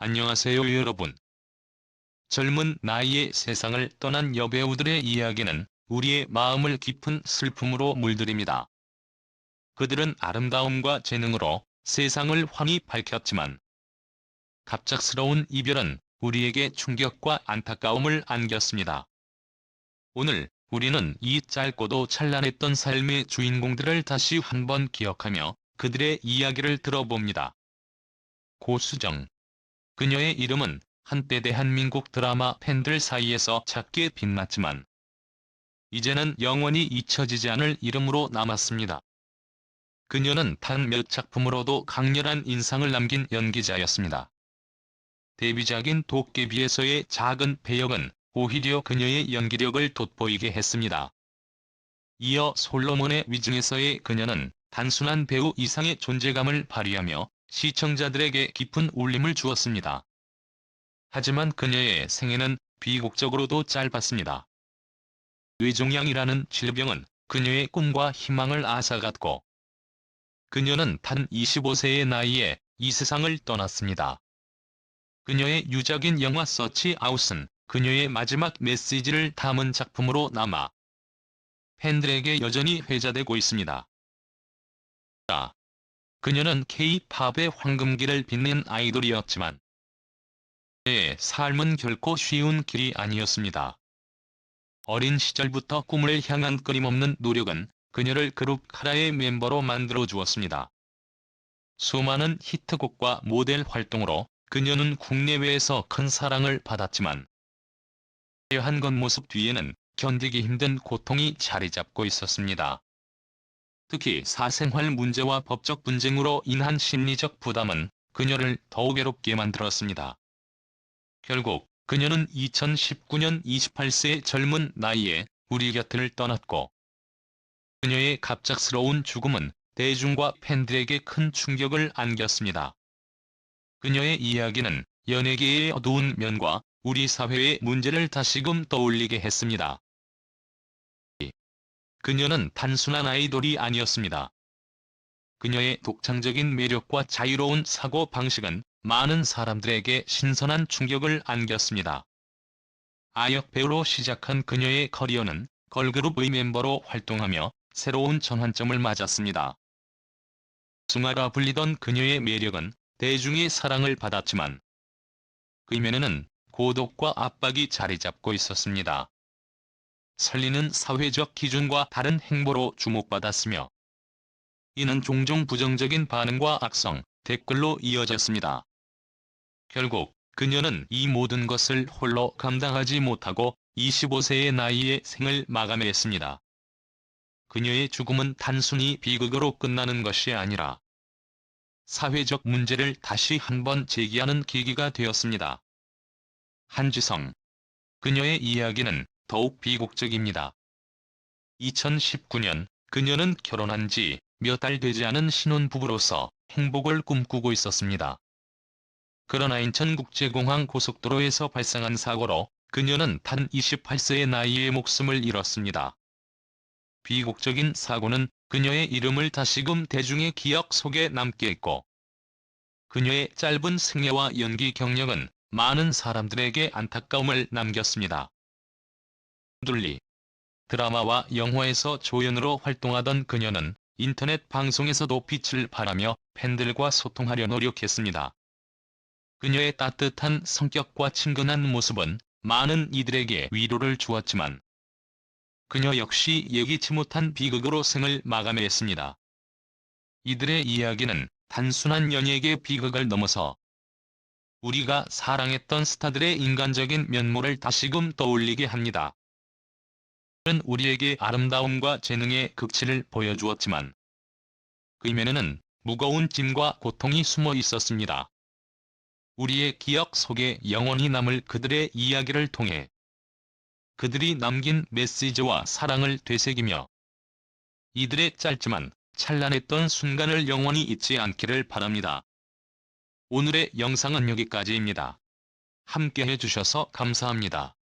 안녕하세요 여러분. 젊은 나이에 세상을 떠난 여배우들의 이야기는 우리의 마음을 깊은 슬픔으로 물들입니다. 그들은 아름다움과 재능으로 세상을 환히 밝혔지만 갑작스러운 이별은 우리에게 충격과 안타까움을 안겼습니다. 오늘 우리는 이 짧고도 찬란했던 삶의 주인공들을 다시 한번 기억하며 그들의 이야기를 들어봅니다. 고수정 그녀의 이름은 한때 대한민국 드라마 팬들 사이에서 작게 빛났지만 이제는 영원히 잊혀지지 않을 이름으로 남았습니다. 그녀는 단 몇 작품으로도 강렬한 인상을 남긴 연기자였습니다. 데뷔작인 도깨비에서의 작은 배역은 오히려 그녀의 연기력을 돋보이게 했습니다. 이어 솔로몬의 위증에서의 그녀는 단순한 배우 이상의 존재감을 발휘하며 시청자들에게 깊은 울림을 주었습니다. 하지만 그녀의 생애는 비극적으로도 짧았습니다. 뇌종양이라는 질병은 그녀의 꿈과 희망을 앗아갔고 그녀는 단 25세의 나이에 이 세상을 떠났습니다. 그녀의 유작인 영화 서치 아웃은 그녀의 마지막 메시지를 담은 작품으로 남아 팬들에게 여전히 회자되고 있습니다. 그녀는 K-팝의 황금기를 빛낸 아이돌이었지만 그의 삶은 결코 쉬운 길이 아니었습니다. 어린 시절부터 꿈을 향한 끊임없는 노력은 그녀를 그룹 카라의 멤버로 만들어 주었습니다. 수많은 히트곡과 모델 활동으로 그녀는 국내외에서 큰 사랑을 받았지만 화려한 겉모습 뒤에는 견디기 힘든 고통이 자리 잡고 있었습니다. 특히 사생활 문제와 법적 분쟁으로 인한 심리적 부담은 그녀를 더욱 괴롭게 만들었습니다. 결국 그녀는 2019년 28세의 젊은 나이에 우리 곁을 떠났고 그녀의 갑작스러운 죽음은 대중과 팬들에게 큰 충격을 안겼습니다. 그녀의 이야기는 연예계의 어두운 면과 우리 사회의 문제를 다시금 떠올리게 했습니다. 그녀는 단순한 아이돌이 아니었습니다. 그녀의 독창적인 매력과 자유로운 사고 방식은 많은 사람들에게 신선한 충격을 안겼습니다. 아역 배우로 시작한 그녀의 커리어는 걸그룹의 멤버로 활동하며 새로운 전환점을 맞았습니다. 숭아라 불리던 그녀의 매력은 대중의 사랑을 받았지만 그 이면에는 고독과 압박이 자리 잡고 있었습니다. 설리는 사회적 기준과 다른 행보로 주목받았으며 이는 종종 부정적인 반응과 악성, 댓글로 이어졌습니다. 결국 그녀는 이 모든 것을 홀로 감당하지 못하고 25세의 나이에 생을 마감했습니다. 그녀의 죽음은 단순히 비극으로 끝나는 것이 아니라 사회적 문제를 다시 한번 제기하는 계기가 되었습니다. 한지성. 그녀의 이야기는 더욱 비극적입니다. 2019년 그녀는 결혼한 지 몇 달 되지 않은 신혼부부로서 행복을 꿈꾸고 있었습니다. 그러나 인천국제공항 고속도로에서 발생한 사고로 그녀는 단 28세의 나이에 목숨을 잃었습니다. 비극적인 사고는 그녀의 이름을 다시금 대중의 기억 속에 남게 했고 그녀의 짧은 생애와 연기 경력은 많은 사람들에게 안타까움을 남겼습니다. 둘리 드라마와 영화에서 조연으로 활동하던 그녀는 인터넷 방송에서도 빛을 발하며 팬들과 소통하려 노력했습니다. 그녀의 따뜻한 성격과 친근한 모습은 많은 이들에게 위로를 주었지만 그녀 역시 예기치 못한 비극으로 생을 마감했습니다. 이들의 이야기는 단순한 연예계 비극을 넘어서 우리가 사랑했던 스타들의 인간적인 면모를 다시금 떠올리게 합니다. 는 우리에게 아름다움과 재능의 극치를 보여주었지만 그 이면에는 무거운 짐과 고통이 숨어 있었습니다. 우리의 기억 속에 영원히 남을 그들의 이야기를 통해 그들이 남긴 메시지와 사랑을 되새기며 이들의 짧지만 찬란했던 순간을 영원히 잊지 않기를 바랍니다. 오늘의 영상은 여기까지입니다. 함께 해주셔서 감사합니다.